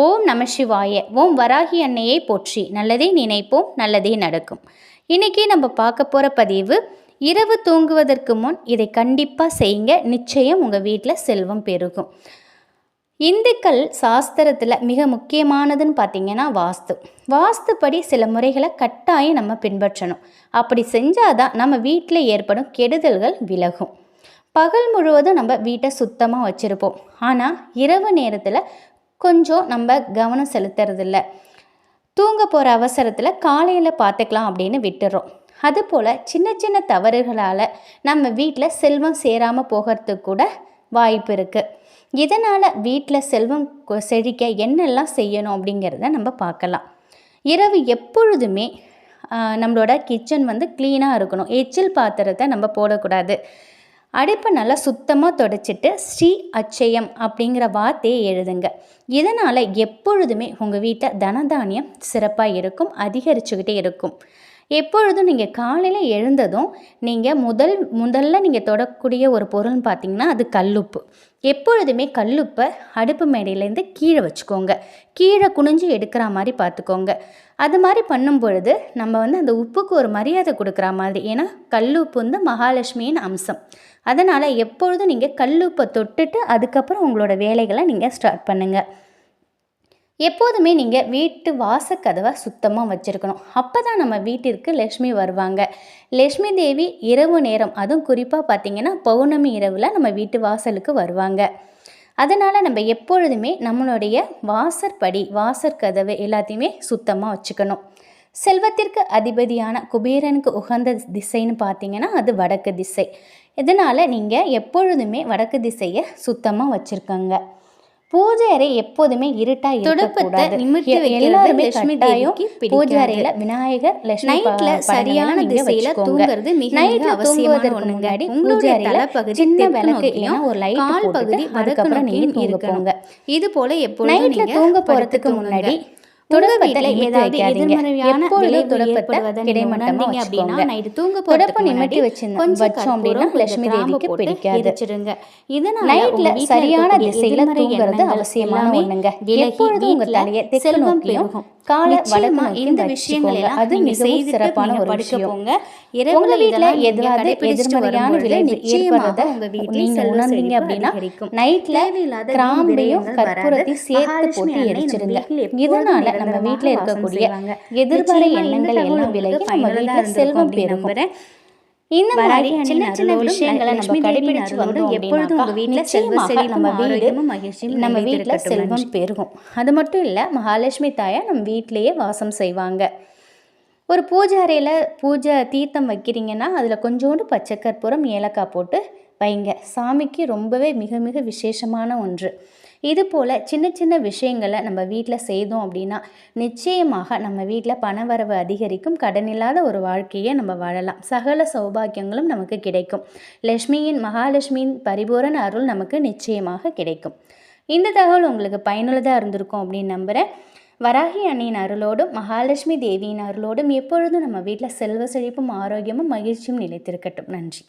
ஓம் நம சிவாய. ஓம் வராகி அன்னையை போற்றி. நல்லதே நினைப்போம் நல்லதே நடக்கும். இன்றைக்கி நம்ம பார்க்க போகிற பதிவு இரவு தூங்குவதற்கு முன் இதை கண்டிப்பாக செய்யுங்க. நிச்சயம் உங்கள் வீட்டில் செல்வம் பெருகும். இந்துக்கள் சாஸ்திரத்தில் மிக முக்கியமானதுன்னு பார்த்தீங்கன்னா வாஸ்து. வாஸ்துப்படி சில முறைகளை கட்டாயம் நம்ம பின்பற்றணும். அப்படி செஞ்சால் தான் நம்ம வீட்டில் ஏற்படும் கெடுதல்கள் விலகும். பகல் முழுவதும் நம்ம வீட்டை சுத்தமாக வச்சுருப்போம். ஆனால் இரவு நேரத்தில் கொஞ்சம் நம்ம கவனம் செலுத்துறதில்ல. தூங்க போகிற அவசரத்தில் காலையில் பார்த்துக்கலாம் அப்படின்னு விட்டுறோம். அதுபோல் சின்ன சின்ன தவறுகளால் நம்ம வீட்டில் செல்வம் சேராமல் போகிறதுக்கு கூட வாய்ப்பு இருக்குது இதனால் வீட்டில் செல்வம் கொ- செழிக்க என்னெல்லாம் செய்யணும் அப்படிங்கிறத நம்ம பார்க்கலாம் இரவு எப்பொழுதுமே நம்மளோட கிச்சன் வந்து க்ளீனாக இருக்கணும். எச்சில் பாத்திரத்தை நம்ம போடக்கூடாது. அடுப்பை நல்லா சுத்தமாக தொடச்சிட்டு ஸ்ரீ அச்சயம் அப்படிங்கிற வார்த்தையை எழுதுங்க. இதனால் எப்பொழுதுமே உங்கள் வீட்டில் தனதானியம் சிறப்பாக இருக்கும் அதிகரிச்சுக்கிட்டே இருக்கும். எப்பொழுதும் நீங்கள் காலையில் எழுந்ததும் நீங்கள் முதல் முதல்ல நீங்கள் தொடக்கூடிய ஒரு பொருள்னு பார்த்தீங்கன்னா அது கல்லுப்பு. எப்பொழுதுமே கல்லுப்பை அடுப்பு மேடையிலேருந்து கீழே வச்சுக்கோங்க. கீழே குனிஞ்சு எடுக்கிற மாதிரி பார்த்துக்கோங்க அது மாதிரி பண்ணும் பொழுது நம்ம வந்து அந்த உப்புக்கு ஒரு மரியாதை கொடுக்குற மாதிரி ஏன்னா கல்லுப்பு வந்து மகாலட்சுமியின் அம்சம். அதனால் எப்பொழுதும் நீங்கள் கல்லுப்பை தொட்டுட்டு அதுக்கப்புறம் உங்களோட வேலைகளை நீங்கள் ஸ்டார்ட் பண்ணுங்கள் எப்போதுமே நீங்கள் வீட்டு வாசக்கதவை சுத்தமாக வச்சுருக்கணும். அப்போ தான் நம்ம வீட்டிற்கு லக்ஷ்மி வருவாங்க. லக்ஷ்மி தேவி இரவு நேரம் அதுவும் குறிப்பாக பார்த்தீங்கன்னா பௌர்ணமி இரவில் நம்ம வீட்டு வாசலுக்கு வருவாங்க. அதனால் நம்ம எப்பொழுதுமே நம்மளுடைய வாசற்படி வாசற்கதவு எல்லாத்தையுமே சுத்தமாக வச்சுக்கணும். செல்வத்திற்கு அதிபதியான குபேரனுக்கு உகந்த திசைன்னு பார்த்தீங்கன்னா அது வடக்கு திசை. இதனால் நீங்கள் எப்பொழுதுமே வடக்கு திசையை சுத்தமாக வச்சுருக்கங்க. பூஜை அறை எப்போதுமே இருட்டாக துடுப்பத்தை நிமிர்த்தி எல்லாருமே லட்சுமி பிடிக்காது. பூஜை அறையில விநாயகர் நைட்ல சரியான திசையில. தூங்குறது மிக நைட்ல அவசியமான. முன்னாடி பூஜை அறையில தலைப்பகுதி சின்ன விளக்கு இல்லைன்னா ஒரு லைட் கால் பகுதி அதுக்கப்புறம் நீங்க தூங்க. போங்க இது போல எப்பொழுதும் நைட்ல தூங்க போறதுக்கு. முன்னாடி உங்க துடுப்பத்தை வீட்ல நிமிர்த்தி ஏதாவது. எதிர்மறையான விளைவு துடுப்பத்தை கிடைமட்டமா அப்படின்னா. நைட்டு தூங்க துடுப்பை போறதுக்கு நிமிர்த்தி முன்னாடி வச்சு- கொஞ்சம் வச்சோம் அப்படின்னா லட்சுமி தேவிக்கு பிடிக்காது. இதனால நைட்ல சரியான திசையில தூங்குறது அவசியமான ஒண்ணுங்க எப்பொழுதும் உங்க தலையை செல்வம் பெருகும். காலை நோக்கியும் இந்த. விஷயங்கள் எல்லாம் அது மிகவும் சிறப்பான ஒரு படுக்க போங்க. இரவுல நீங்க எதாவது எதிர்மறையான நிச்சயமாக ஏற்படுறத உங்க வீட்டில் உணர்ந்தீங்க அப்படின்னா. நைட்ல கிராம்பையும் கற்பூரத்தையும். சேர்த்து போட்டு எரிச்சிருங்க வீட்டில் இதனால நம்ம வீட்டில் இருக்கக்கூடிய. எதிர்மறை எண்ணங்கள் எல்லாம் விலகி நம்ம வீட்டில் செல்வம் நம்புறேன். இந்த மாதிரி சின்ன சின்ன விஷயங்களை நம்ம கடைபிடிச்சு வந்தோம் எப்பொழுதும் அப்படின்னாக்கா உங்க வீட்டில் செல்வ நிச்சயமாக செழிப்பும் நம்ம வீடு மகிழ்ச்சியும் நம்ம வீட்டில். செல்வம். பெருகும் அது மட்டும் இல்லை மகாலட்சுமி தாயா நம்ம வீட்டிலேயே வாசம் செய்வாங்க ஒரு பூஜை அறையில் பூஜை தீர்த்தம் வைக்கிறீங்கன்னா அதில் கொஞ்சோண்டு பச்சை கற்பூரம் ஏலக்காய் போட்டு வைங்க. சாமிக்கு ரொம்பவே மிக மிக விசேஷமான ஒன்று. இது போல் சின்ன சின்ன விஷயங்களை நம்ம வீட்டில் செய்தோம் அப்படின்னா நிச்சயமாக நம்ம வீட்டில் பணவரவு அதிகரிக்கும். கடனில்லாத ஒரு வாழ்க்கையை நம்ம வாழலாம். சகல சௌபாக்கியங்களும் நமக்கு கிடைக்கும். லக்ஷ்மியின் மகாலட்சுமியின் பரிபூரண அருள் நமக்கு நிச்சயமாக கிடைக்கும். இந்த தகவல் உங்களுக்கு பயனுள்ளதாக இருந்திருக்கும் அப்படின்னு நம்புகிறேன் வராகி அன்னையின் அருளோடும் மகாலட்சுமி தேவியின் அருளோடும் எப்பொழுதும் நம்ம வீட்டில் செல்வ செழிப்பும் ஆரோக்கியமும் மகிழ்ச்சியும் நிலைத்திருக்கட்டும். நன்றி.